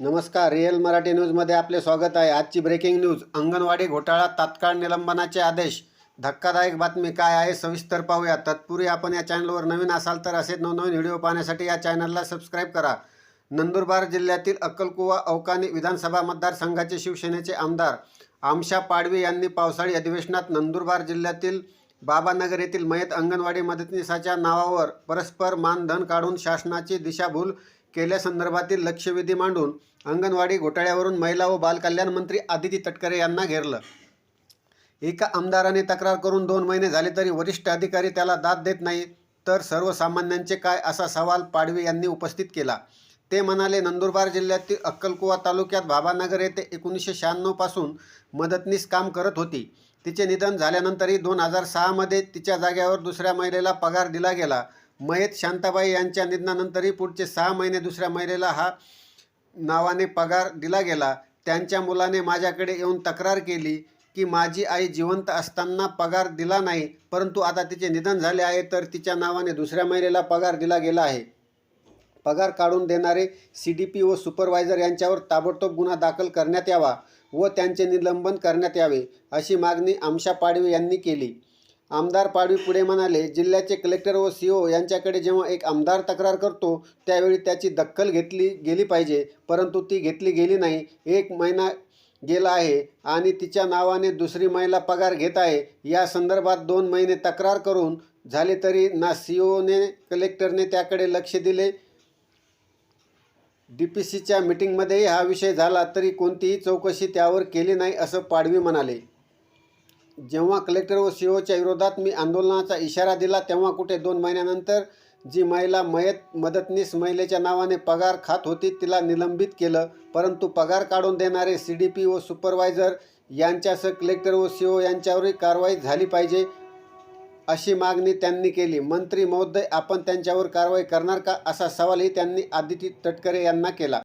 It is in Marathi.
नमस्कार रिअल मराठी न्यूजमध्ये आपले स्वागत आहे. आजची ब्रेकिंग न्यूज अंगणवाडी घोटाळा तात्काळ निलंबनाचे आदेश. धक्कादायक बातमी काय आहे सविस्तर पाहूया. तत्पूर्वी आपण या चॅनलवर नवीन असाल तर असे नवनवीन व्हिडिओ पाहण्यासाठी या चॅनलला सबस्क्राईब करा. नंदुरबार जिल्ह्यातील अक्कलकुवा अवकानी विधानसभा मतदारसंघाचे शिवसेनेचे आमदार आमशा पाडवी यांनी पावसाळी अधिवेशनात नंदुरबार जिल्ह्यातील बाबानगर येथील मयत अंगणवाडी मदतनीसाच्या नावावर परस्पर मानधन काढून शासनाची दिशाभूल केल्यासंदर्भातील लक्षवेधी मांडून अंगणवाडी घोटाळ्यावरून महिला व बालकल्याण मंत्री आदिती तटकरे यांना घेरलं. एका आमदाराने तक्रार करून दोन महिने झाले तरी वरिष्ठ अधिकारी त्याला दाद देत नाही. तर सर्वसामान्यांचे काय असा सवाल पाडवी यांनी उपस्थित केला. ते म्हणाले नंदुरबार जिल्ह्यातील अक्कलकुवा तालुक्यात बाबानगर येथे एकोणीसशे शहाण्णवपासून मदतनीस काम करत होती. तिचे निधन झाल्यानंतरही दोन हजार सहामध्ये तिच्या जाग्यावर दुसऱ्या महिलेला पगार दिला गेला. मयत शांताबाई यांच्या निधनानंतरही पुढचे सहा महिने दुसऱ्या महिलेला हा नावाने पगार दिला गेला. त्यांच्या मुलाने माझ्याकडे येऊन तक्रार केली की माझी आई जिवंत असताना पगार दिला नाही परंतु आता तिचे निधन झाले आहे तर तिच्या नावाने दुसऱ्या महिलेला पगार दिला गेला आहे. पगार काढून देणारे सी डी पी व सुपरवायझर यांच्यावर ताबडतोब गुन्हा दाखल करण्यात यावा व त्यांचे निलंबन करण्यात यावे अशी मागणी आमशा पाडवे यांनी केली. आमदार पाडवी पुढे म्हणाले जिल्ह्याचे कलेक्टर व सी ओ यांच्याकडे जेव्हा एक आमदार तक्रार करतो त्यावेळी त्याची दखल घेतली गेली पाहिजे. परंतु ती घेतली गेली नाही. एक महिना गेला आहे आणि तिच्या नावाने दुसरी महिला पगार घेत आहे. या संदर्भात दोन महिने तक्रार करून झाले तरी ना सी ओने कलेक्टरने त्याकडे लक्ष दिले. डी पी सीच्या मिटिंगमध्येही हा विषय झाला तरी कोणतीही चौकशी त्यावर केली नाही असं पाडवी म्हणाले. जेव्हा कलेक्टर व सी ओच्या विरोधात मी आंदोलनाचा इशारा दिला तेव्हा कुठे दोन महिन्यानंतर जी महिला मयत मदतनीस महिलेच्या नावाने पगार खात होती तिला निलंबित केलं. परंतु पगार काढून देणारे सी डी पी व सुपरवायझर यांच्यासह कलेक्टर व सी ओ यांच्यावरही कारवाई झाली पाहिजे अशी मागणी त्यांनी केली. मंत्री महोदय आपण त्यांच्यावर कारवाई करणार का? असा सवालही त्यांनी आदिती तटकरे यांना केला.